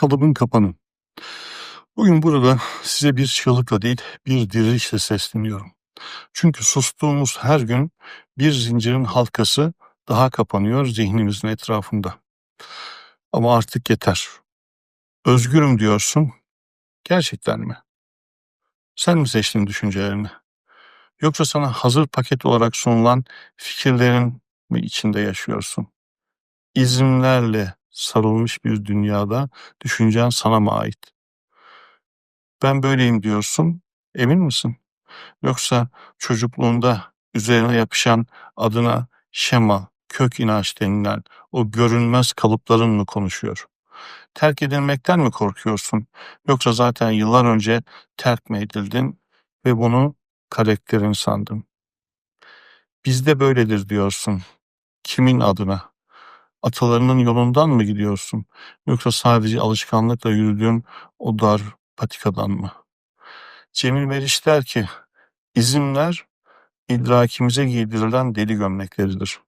Kalıbın kapanın. Bugün burada size bir çığlıkla değil, bir dirilişle sesleniyorum. Çünkü sustuğumuz her gün bir zincirin halkası daha kapanıyor zihnimizin etrafında. Ama artık yeter. Özgürüm diyorsun. Gerçekten mi? Sen mi seçtin düşüncelerini? Yoksa sana hazır paket olarak sunulan fikirlerin mi içinde yaşıyorsun? İzimlerle sarılmış bir dünyada düşüncen sana mı ait? Ben böyleyim diyorsun. Emin misin? Yoksa çocukluğunda üzerine yapışan adına şema, kök inanç denilen o görünmez kalıpların mı konuşuyor? Terk edilmekten mi korkuyorsun? Yoksa zaten yıllar önce terk mi edildin ve bunu karakterin sandın? Bizde böyledir diyorsun. Kimin adına? Atalarının yolundan mı gidiyorsun? Yoksa sadece alışkanlıkla yürüdüğün o dar patikadan mı? Cemil Meriç der ki, izimler idrakimize giydirilen deli gömlekleridir.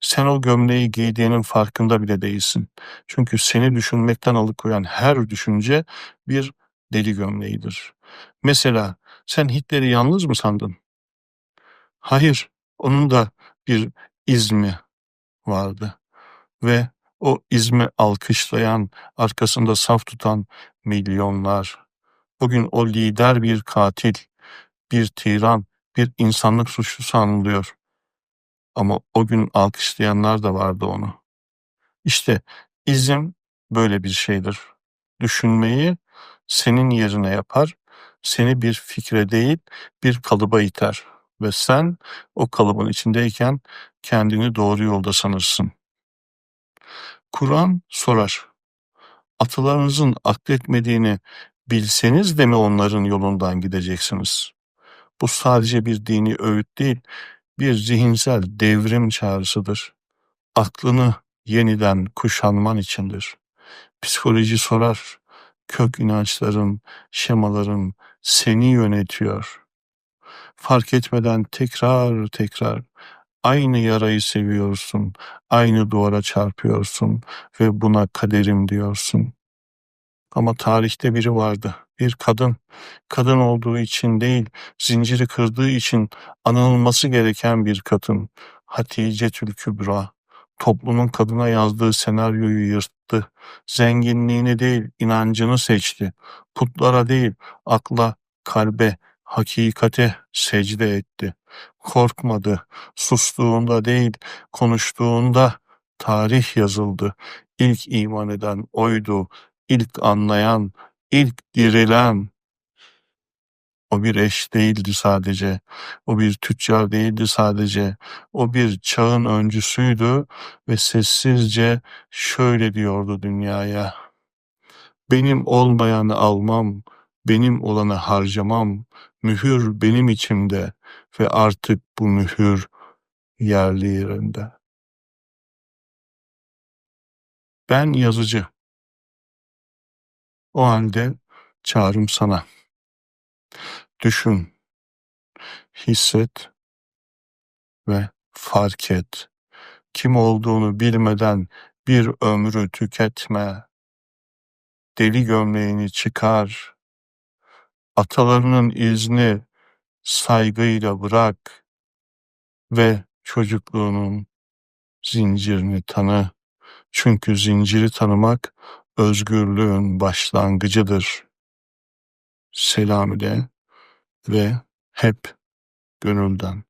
Sen o gömleği giydiğinin farkında bile değilsin. Çünkü seni düşünmekten alıkoyan her düşünce bir deli gömleğidir. Mesela sen Hitler'i yalnız mı sandın? Hayır, onun da bir izmi vardı ve o izmi alkışlayan, arkasında saf tutan milyonlar. Bugün o lider bir katil, bir tiran, bir insanlık suçlusu anılıyor. Ama o gün alkışlayanlar da vardı onu. İşte izim böyle bir şeydir. Düşünmeyi senin yerine yapar, seni bir fikre değil bir kalıba iter ve sen o kalıbın içindeyken kendini doğru yolda sanırsın. Kur'an sorar. Atalarınızın akletmediğini bilseniz de mi onların yolundan gideceksiniz? Bu sadece bir dini öğüt değil, bir zihinsel devrim çağrısıdır. Aklını yeniden kuşanman içindir. Psikoloji sorar, kök inançların, şemaların seni yönetiyor. Fark etmeden tekrar tekrar aynı yarayı seviyorsun, aynı duvara çarpıyorsun ve buna kaderim diyorsun. Ama tarihte biri vardı, bir kadın. Kadın olduğu için değil, zinciri kırdığı için anılması gereken bir kadın. Hatice Tülkübra. Toplumun kadına yazdığı senaryoyu yırttı. Zenginliğini değil, inancını seçti. Putlara değil, akla, kalbe, hakikate secde etti. Korkmadı. Sustuğunda değil, konuştuğunda tarih yazıldı. İlk iman eden oydu, ilk anlayan, ilk dirilen. O bir eş değildi sadece. O bir tüccar değildi sadece. O bir çağın öncüsüydü ve sessizce şöyle diyordu dünyaya. Benim olmayanı almam, benim olanı harcamam. Mühür benim içimde ve artık bu mühür yerli yerinde. Ben yazıcı. O halde çağrım sana. Düşün, hisset ve fark et. Kim olduğunu bilmeden bir ömrü tüketme. Deli gömleğini çıkar. Atalarının izni saygıyla bırak ve çocukluğunun zincirini tanı. Çünkü zinciri tanımak özgürlüğün başlangıcıdır. Selam ile ve hep gönülden.